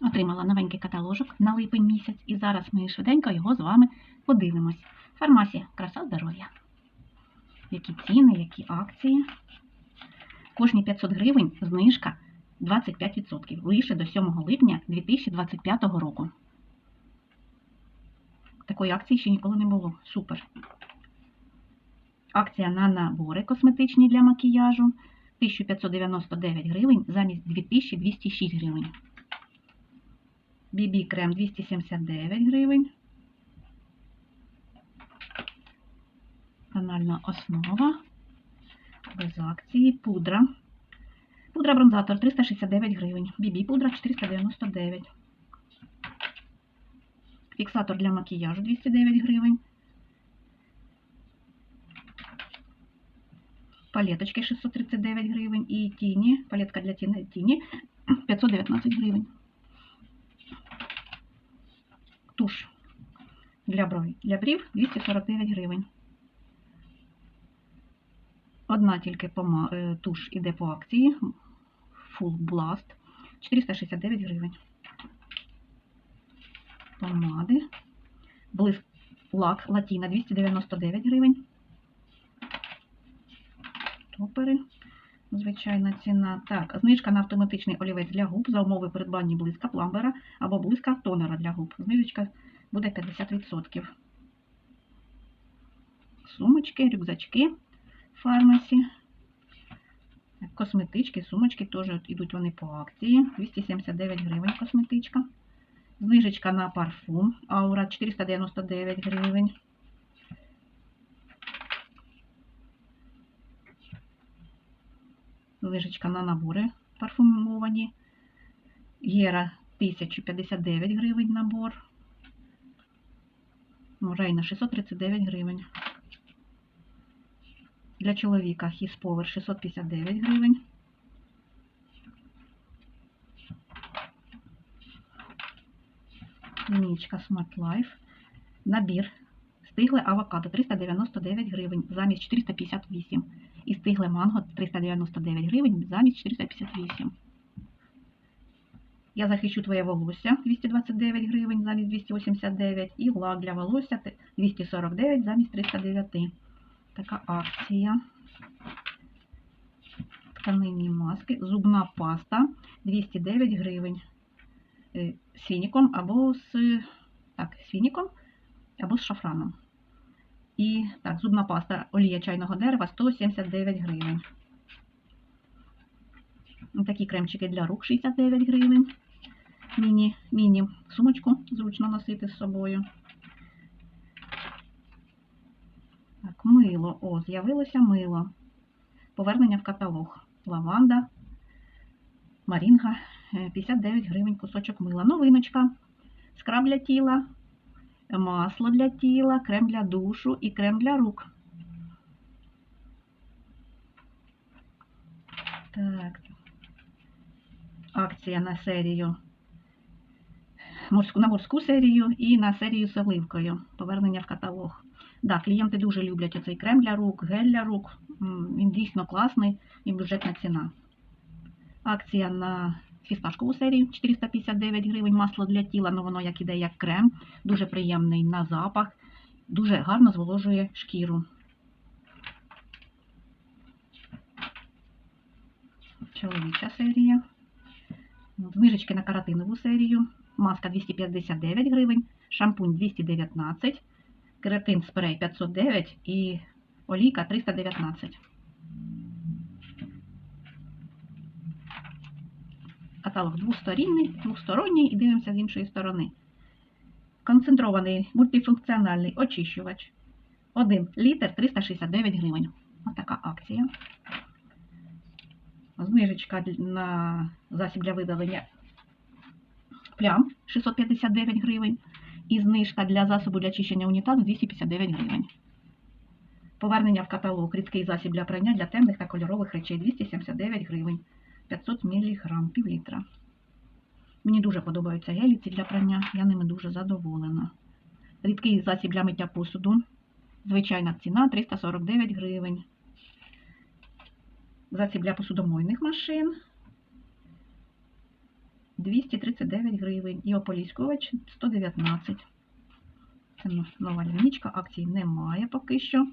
Отримала новенький каталожок на липень місяць, і зараз ми швиденько його з вами подивимось. Фармасія, краса здоров'я. Які ціни, які акції. Кожні 500 гривень знижка 25%. Лише до 7 липня 2025 року. Такої акції ще ніколи не було. Супер. Акція на набори косметичні для макіяжу 1599 гривень замість 2206 гривень. BB крем 279 гривень. Тональна основа. Без акції. Пудра. Пудра бронзатор 369 гривень. BB пудра 499. Фіксатор для макіяжу 209 гривень. Палеточки 639 гривень. І тіні. Палетка для тіні, тіні 519 гривень. Туш для брів 249 гривень. Одна тільки е, туш іде по акції. Full Blast 469 гривень. Помади. Блиск лак Латіна 299 гривень. Топери. Звичайна ціна. Так, знижка на автоматичний олівець для губ за умови придбання блиска пламбера або блиска тонера для губ. Знижечка буде 50%. Сумочки, рюкзачки фармасі. Косметички, сумочки теж йдуть вони по акції. 279 гривень косметичка. Знижечка на парфум. Аура 499 гривень. Знижечка на набори парфумовані. Єра 1059 гривень набор. Ну, Рейна 639 гривень. Для чоловіка Power 659 гривень. Лінійка Smart Life. Набір. Стигле авокадо 399 гривень замість 458. І стигле манго 399 гривень замість 458. Я захищу твоє волосся 229 гривень замість 289. І лак для волосся 249 замість 309. Така акція. Тканинні маски. Зубна паста 209 гривень. Е, З фініком або з так, фініком або з шафраном. І так, зубна паста олія чайного дерева 179 гривень. Такі кремчики для рук 69 гривень. Міні, міні зручно носити з собою. Так, мило. О, з'явилося мило. Повернення в каталог. Лаванда, Марінга, е, 59 гривень кусочок мила. Новиночка. Скраб для тіла, масло для тіла, крем для душу і крем для рук. Так. Акція на серію. На морську серію і на серію з оливкою. Повернення в каталог. Да, клієнти дуже люблять оцей крем для рук, гель для рук. Він дійсно класний і бюджетна ціна. Акція на фісташкову серію 459 гривень. Масло для тіла, ну воно як іде як крем. Дуже приємний на запах. Дуже гарно зволожує шкіру. Чоловіча серія. Знижечки на каратинову серію. Маска 259 гривень, шампунь 219 кератин спрей 509 і олійка 319. Каталог двосторонній, двосторонній і дивимося з іншої сторони. Концентрований мультифункціональний очищувач. 1 літр 369 гривень. Ось така акція. Знижечка на засіб для видалення плям 659 гривень. І знижка для засобу для очищення унітазу 259 гривень. Повернення в каталог рідкий засіб для прання для темних та кольорових речей 279 гривень. 500 мг, пів літра. Мені дуже подобаються геліці для прання, я ними дуже задоволена. Рідкий засіб для миття посуду. Звичайна ціна 349 гривень. Засіб для посудомойних машин 239 гривень. І ополіскувач 119. Це нова лінійка, акцій немає поки що.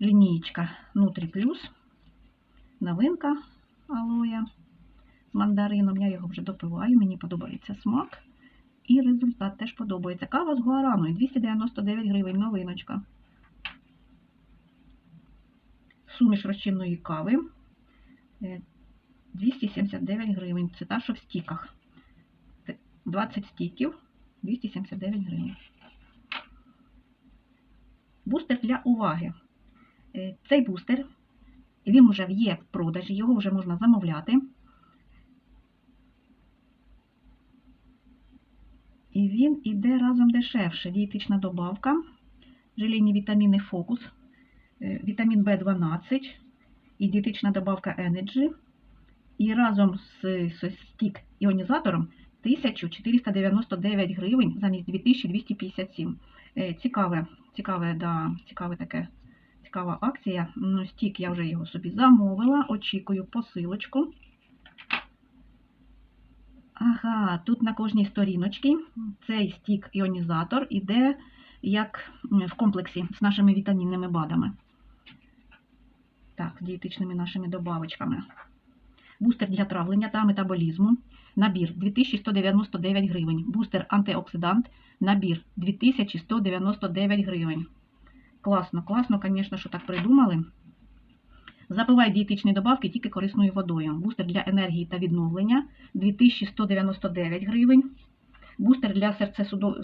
Лінійка Нутрі Плюс. Новинка алоя з мандарином. Я його вже допиваю, мені подобається смак. І результат теж подобається. Кава з гуараною 299 гривень, новиночка. Суміш розчинної кави е, 279 гривень. Це та, що в стіках. 20 стіків 279 гривень. Бустер для уваги. Е, Цей бустер, він вже є в продажі, його вже можна замовляти. І він іде разом дешевше. Дієтична добавка, желейні вітаміни Фокус, е, вітамін В12 і дієтична добавка Energy. І разом з, стік іонізатором 1499 гривень замість 2257. Е, Цікаве, цікаве, да, цікаве таке, цікава акція. Ну, Стік я вже його собі замовила, очікую посилочку. Ага, тут на кожній сторіночці цей стік іонізатор іде як в комплексі з нашими вітамінними БАДами. Так, з дієтичними нашими добавочками. Бустер для травлення та метаболізму. Набір 2199 гривень. Бустер антиоксидант. Набір 2199 гривень. Класно, класно, звісно, що так придумали. Запивай дієтичні добавки тільки корисною водою. Бустер для енергії та відновлення 2199 гривень. Бустер для серцесудо...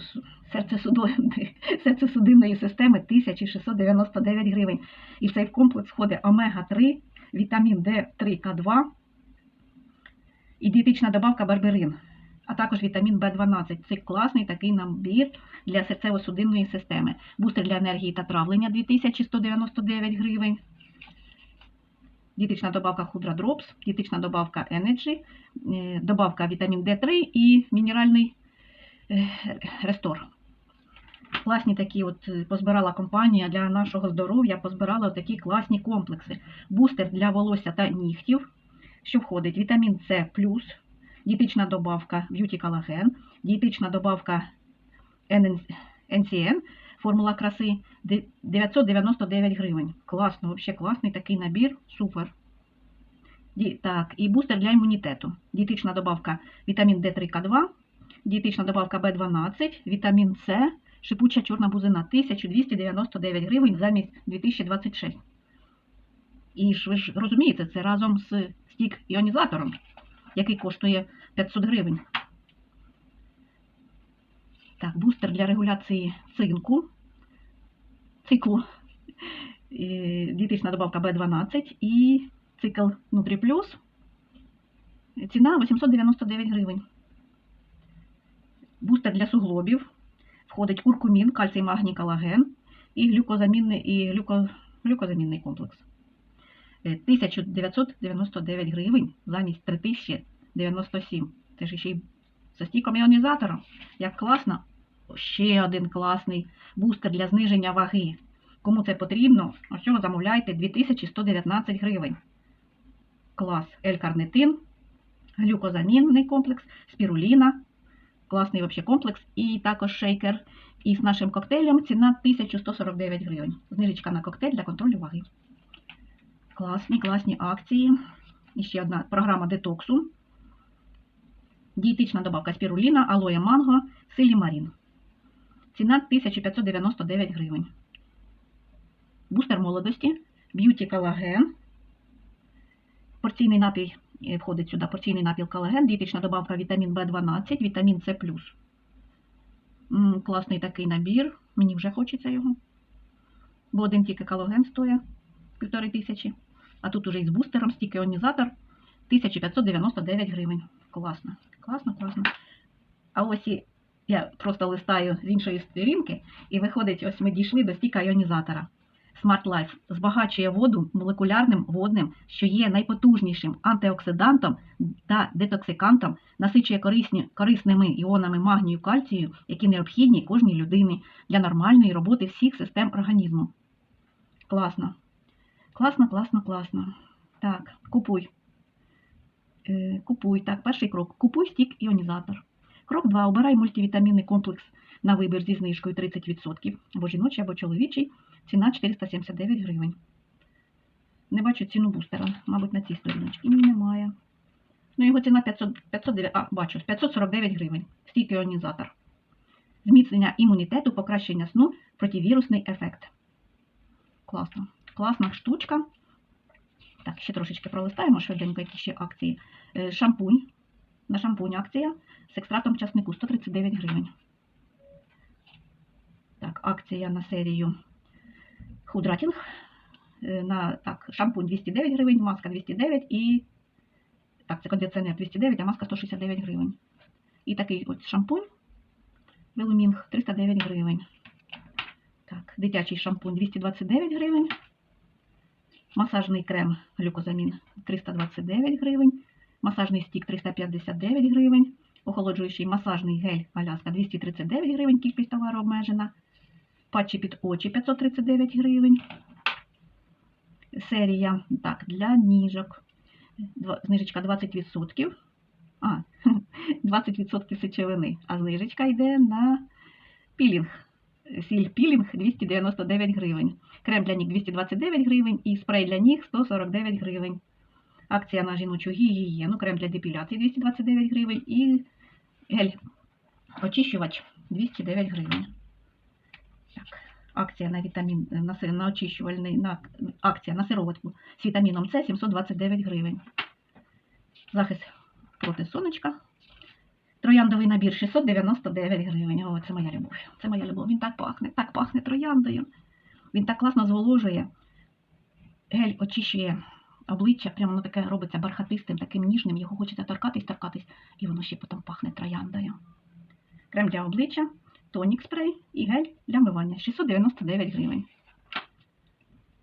серцесудо- серцесудинної системи 1699 гривень. І в цей комплекс входить омега-3, вітамін D3К2 і дієтична добавка барберин, а також вітамін В12. Це класний такий набір для серцево-судинної системи. Бустер для енергії та травлення 2199 гривень. Дієтична добавка Худра Drops, дієтична добавка Energy, е, добавка вітамін D3 і мінеральний е, рестор. Класні такі от е, позбирала компанія для нашого здоров'я, позбирала такі класні комплекси. Бустер для волосся та нігтів, що входить вітамін С+, дієтична добавка Beauty Collagen, дієтична добавка NCN, формула краси 999 гривень. Класно, взагалі класний такий набір, супер. Так, і бустер для імунітету. Дієтична добавка вітамін D3К2, дієтична добавка B12, вітамін С, шипуча чорна бузина 1299 гривень замість 2026. І ж ви ж розумієте, це разом з стік іонізатором, який коштує 500 гривень. Так, бустер для регуляції цинку, циклу, е, дієтична добавка B12 і цикл Нутріплюс. Ціна 899 гривень. Бустер для суглобів. Входить куркумін, кальцій, магній, колаген і глюкозамінний, і глюко, глюкозамінний комплекс. Е, 1999 гривень замість 3097. Це ж ще й зі стіком іонізатором. Як класно. Ще один класний бустер для зниження ваги. Кому це потрібно, ось цього замовляйте 2119 гривень. Клас L-карнитин, глюкозамінний комплекс, спіруліна. Класний вообще комплекс. І також шейкер із нашим коктейлем ціна 1149 гривень. Знижечка на коктейль для контролю ваги. Класні, класні акції. І ще одна програма детоксу. Дієтична добавка спіруліна, алоє манго, силімарін. Ціна 1599 гривень. Бустер молодості, б'юті колаген. Порційний напій е, входить сюди, порційний напій колаген, дієтична добавка вітамін В12, вітамін С+. М, Класний такий набір. Мені вже хочеться його. Бо один тільки колаген стоїть півтори тисячі. А тут уже із бустером, стільки іонізатор 1599 гривень. Класно, класно, класно. А ось і я просто листаю з іншої сторінки, і виходить, ось ми дійшли до стіка іонізатора. Smart Life збагачує воду молекулярним водним, що є найпотужнішим антиоксидантом та детоксикантом, насичує корисні, корисними іонами магнію кальцію, які необхідні кожній людині для нормальної роботи всіх систем організму. Класно. Класно, класно, класно. Так, купуй. Е, Купуй. Так, перший крок. Купуй стік іонізатор. Крок 2. Обирай мультивітамінний комплекс на вибір зі знижкою 30%. Або жіночий, або чоловічий. Ціна 479 гривень. Не бачу ціну бустера, мабуть, на цій сторіночці. Ні, немає. Ну, його ціна 500, 509, а, бачу, 549 гривень. Стік іонізатор. Зміцнення імунітету, покращення сну, противірусний ефект. Класно. Класна штучка. Так, ще трошечки пролистаємо швиденько, які ще акції. Е, Шампунь. На шампунь акція з екстратом часнику 139 гривень. Так, акція на серію Худратінг. Е, На так, шампунь 209 гривень, маска 209 і. Так, це кондиціонер 209, а маска 169 гривень. І такий от шампунь Велумінг 309 гривень. Так, дитячий шампунь 229 гривень. Масажний крем глюкозамін 329 гривень. Масажний стік 359 гривень. Охолоджуючий масажний гель Аляска 239 гривень, кількість товару обмежена. Патчі під очі 539 гривень. Серія так, для ніжок. Знижечка 20%. А, 20% сечовини, а знижечка йде на пілінг. Сіль пілінг 299 гривень. Крем для ніг 229 гривень і спрей для ніг 149 гривень. Акція на жіночу гігієну, крем для депіляції 229 гривень і гель очищувач 209 гривень. Так, акція на вітамін на, на очищувальний на акція на сироватку з вітаміном С 729 гривень. Захист проти сонечка. Трояндовий набір 699 гривень. О, це моя любов. Це моя любов. Він так пахне, так пахне трояндою. Він так класно зволожує. Гель очищує обличчя, прямо воно таке робиться бархатистим, таким ніжним. Його хочеться торкатись, торкатись, і воно ще потім пахне трояндою. Крем для обличчя, тонік спрей і гель для мивання 699 гривень.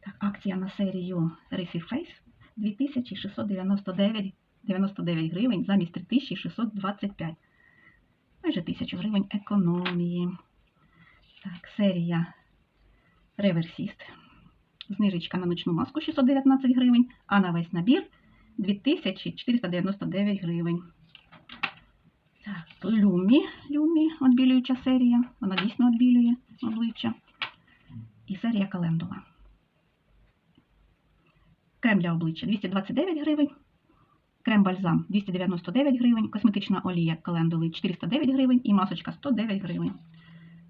Так, акція на серію Resurface 2699 99 гривень замість 3625. Майже 1000 гривень економії. Так, серія Reversist. Знижечка на ночну маску 619 гривень, а на весь набір 2499 гривень. Так, Люмі, Люмі, відбілююча серія. Вона дійсно відбілює обличчя. І серія календула. Крем для обличчя 229 гривень. Крем-бальзам 299 гривень, косметична олія календули 409 гривень і масочка 109 гривень.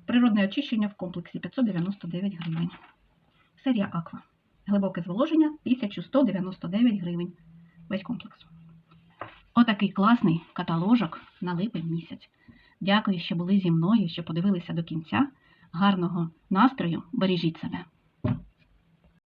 Природне очищення в комплексі 599 гривень. Серія Аква. Глибоке зволоження 1199 гривень. Весь комплекс. Отакий класний каталожок на липень місяць. Дякую, що були зі мною, що подивилися до кінця. Гарного настрою, бережіть себе.